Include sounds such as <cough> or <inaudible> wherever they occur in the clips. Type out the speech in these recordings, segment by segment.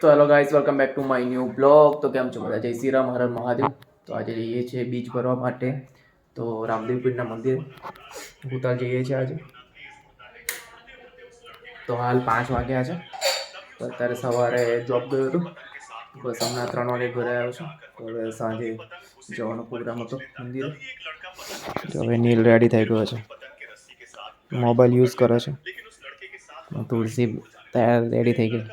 તો hello guys welcome back to my new blog તો કેમ છો બધા? જય શ્રી રામ, હર મહાદેવ. તો આજે જઈએ છીએ બીચ ભરવા માટે. તો રામદેવપીરના મંદિર ભૂતાલ જઈએ છીએ આજે. તો હાલ પાંચ વાગ્યા છે. તો અત્યારે સવારે જોબ ગયો હતો. બસ હમણાં ત્રણ વાગે ઘરે આવ્યો છું. તો હવે સાંજે જવાનો પ્રોગ્રામ હતો મંદિરે. તો હવે નીલ રેડી થઈ ગયો છે. મોબાઈલ યુઝ કરે છે. તુલસી તૈયાર રેડી થઈ ગઈ.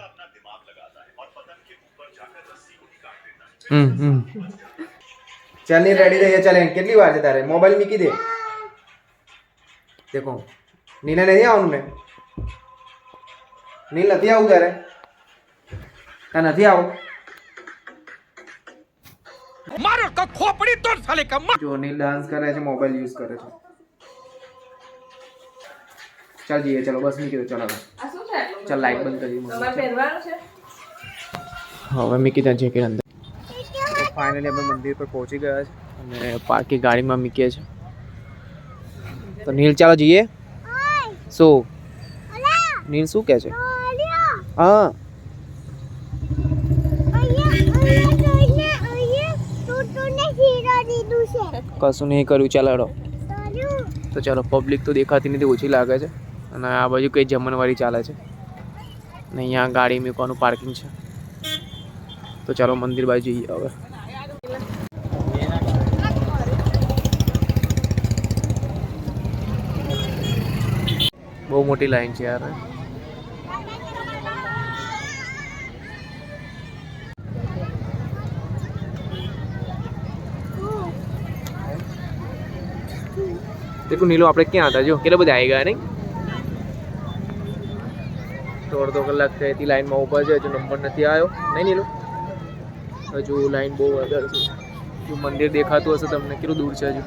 ચાલની રેડી થઈ ચાલ એમ. કેટલી વાર છે તારે? મોબાઈલ મૂકી દે. દેખો નીને નહીં આવવાનું ને? નીલ નથી આવું તારે? તા નથી આવું. મારો જો નીલ ડાન્સ કરે છે મોબાઈલ યુઝ કરે છે. ચાલ જઈએ ચલો બસ મૂકી દો ચાલો આ શું છે ચાલ લાઈટ બંધ કરી તમારે પહેરવાનું છે? હવે મૂકી ત્યાં જેકેટ અંદર. ફાઇનલી અમે મંદિર પર પહોંચી ગયા છે અને પાર્કિંગ ગાડીમાં મૂકીએ છીએ. તો નીલ, ચાલો જઈએ? શું? નીલ શું કહે છે? હા. કશું નહીં કર્યું, ચાલો તો ચાલો પબ્લિક તો દેખાતી નથી, ઓછી લાગે છે. અને આ બાજુ કઈ જમણવારી ચાલે છે. અને અહીંયા ગાડી મૂકવાનું પાર્કિંગ છે. તો ચાલો, મંદિર બાજુ જઈએ હવે. બહુ મોટી લાઈન છે યાર. દેખો નીલો, આપણે ક્યાં હતા? જો, કેટલા બધા આવી ગયા નહીં? તો અડધો કલાક થઈ હતી લાઈનમાં ઊભા છે, હજુ નંબર નથી આવ્યો. નહીં નીલો? હજુ લાઈન બહુ વધારે છે. જો મંદિર દેખાતું હશે તમને, કેટલું દૂર છે હજુ?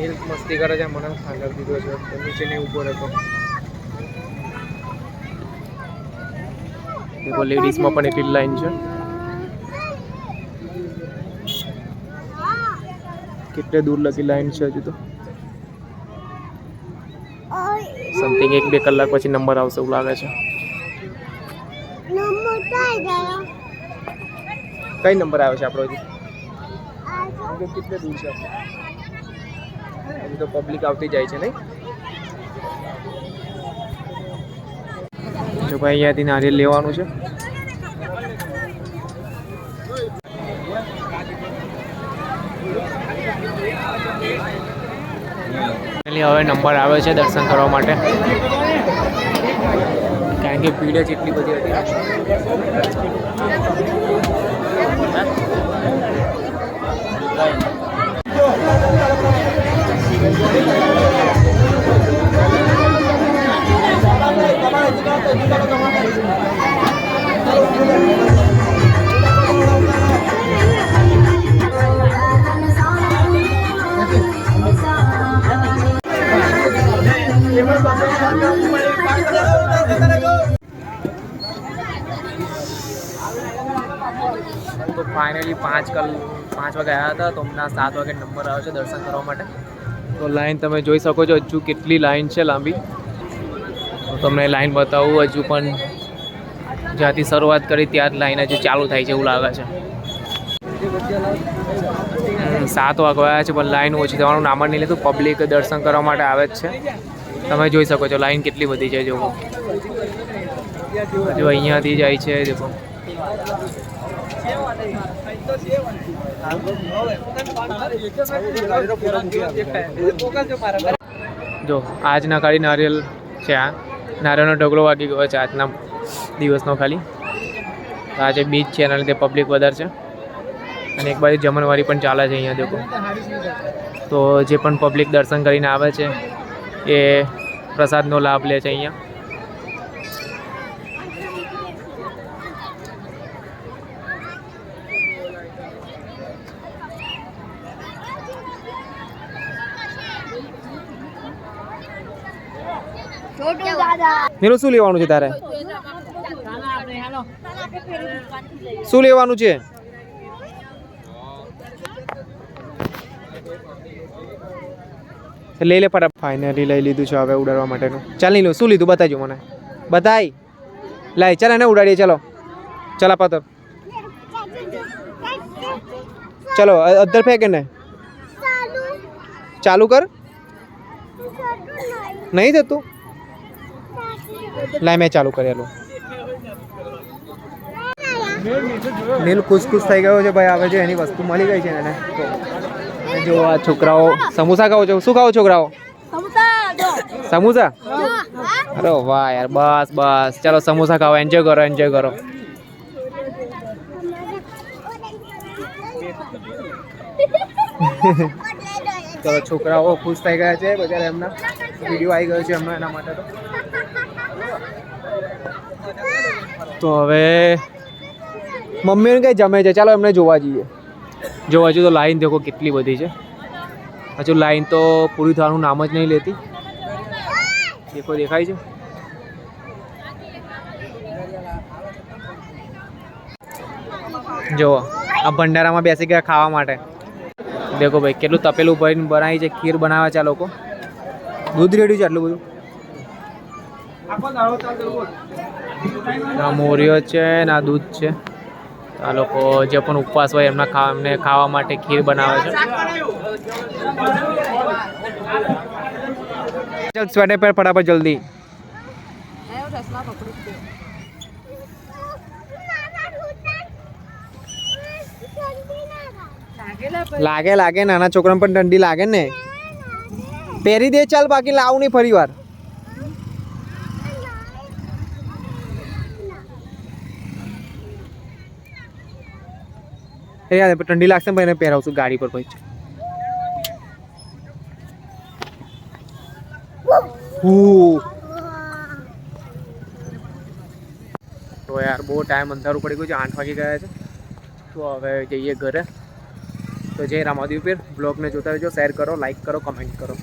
નીલ મસ્તી કરે છે મને ખાંડર દીધો છે. નીચે ને ઊભો રહેતો. દેખો લેડીઝમાં પણ એટલી લાઈન છે. કેટલે દૂર લગી લાઈન છે હજુ તો? સમથિંગ એક બે કલાક પછી નંબર આવશે એવું લાગે છે. કઈ નંબર આવ્યો છે આપણો હજી? કેટલે દૂર છે તો પબ્લિક આવતી જાય છે નહીં. જો ભાઈ અહીંયાથી નારિયેલ લેવાનું છે. હવે નંબર આવે છે દર્શન કરવા માટે. કારણ કે ભીડ જ એટલી બધી હતી. તો ફાઇનલી પાંચ કલ, પાંચ વાગે આવ્યા હતા, તો હમણાં સાત વાગે નંબર આવ્યો છે દર્શન કરવા માટે. તો લાઈન તમે જોઈ શકો છો હજુ કેટલી લાઈન છે લાંબી. તો તમને લાઈન બતાવું, હજુ પણ જ્યાંથી શરૂઆત કરી ત્યાં જ લાઈન હજુ ચાલુ થાય છે એવું લાગે છે. સાત વાગવાયા છે, પણ લાઈન ઓછી થવાનું નામ નહીં લેતું પબ્લિક દર્શન કરવા માટે આવે જ છે. તમે જોઈ શકો છો લાઈન કેટલી બધી છે જો હજુ અહીંયાથી જાય છે દેખો જો, આજના ખાલી નારિયેલ છે આ. નારિયેળનો ઢગલો વાગી ગયો છે આજના દિવસનો ખાલી. આજે બીચ છે એના લીધે પબ્લિક વધારે છે. અને એક બાજુ જમણવારી પણ ચાલે છે અહીંયા દેખો. તો જે પણ પબ્લિક દર્શન કરીને આવે છે એ પ્રસાદનો લાભ લે છે અહીંયા. નીરુ શું લેવાનું છે તારે? શું લેવાનું છે? લઈ લે ફટાફટ. ફાઇનલી લઈ લીધું છે હવે ઉડાડવા માટેનું. ચાલ નહીં લો શું લીધું બતાવજો મને. બતાય. લાય ચાલ એને ઉડાડીએ ચલો. ચાલ પાતર ચલો અ- અદ્ધર ફેંકે ને ચાલુ. કર. નહીં થતું? લાય મેં ચાલુ કરેલું. નીલ ખુશ ખુશ થઈ ગયો છે ભાઈ આવે છે એની વસ્તુ મળી ગઈ છે એને. જો આ છોકરાઓ સમોસા ખાઓ છો? શું ખાઓ છોકરાઓ? સમોસા અરે વાહ યાર બસ બસ. ચાલો સમોસા ખાઓ એન્જોય કરો એન્જોય કરો. <laughs> ચલો છોકરાઓ ખુશ થઈ ગયા છે બધા એમના. વીડિયો આવી ગયો છે એમનો એના માટે તો. તો હવે મમ્મીને કઈ જમે છે? ચાલો એમને જોવા જઈએ. જો હજુ તો લાઈન દેખો કેટલી બધી છે. હજુ લાઈન તો પૂરી થવાનું નામ જ નહીં લેતી. દેખો, દેખાય છે? જુઓ, આ ભંડારામાં બેસી ગયા ખાવા માટે. દેખો ભાઈ, કેટલું તપેલું ભરીને બનાવી છે, ખીર બનાવે છે આ લોકો. દૂધ રેડ્યું છે આટલું બધું? આ મોરિયો છે ને દૂધ છે. આ લોકો જે પણ ઉપવાસ હોય એમના ખાવા એમને ખાવા માટે ખીર બનાવે છે. ચાલ સ્વેટર પર ફટાફટ જલ્દી. લાગે લાગે, નાના છોકરાને પણ ઠંડી લાગે ને. પહેરી દે, ચાલ, બાકી લાવ નહીં ફરી વાર યાર, ઠંડી લાગશે ભાઈ, એને પહેરાવશું ગાડી પર પછી. તો યાર, બહુ ટાઈમ અંધારું પડી ગયું છે, આઠ વાગી ગયા છે. તો હવે જઈએ ઘરે. તો જય રામાદેવ પીર. બ્લોગને જોતા રહેજો શેર કરો લાઈક કરો કમેન્ટ કરો.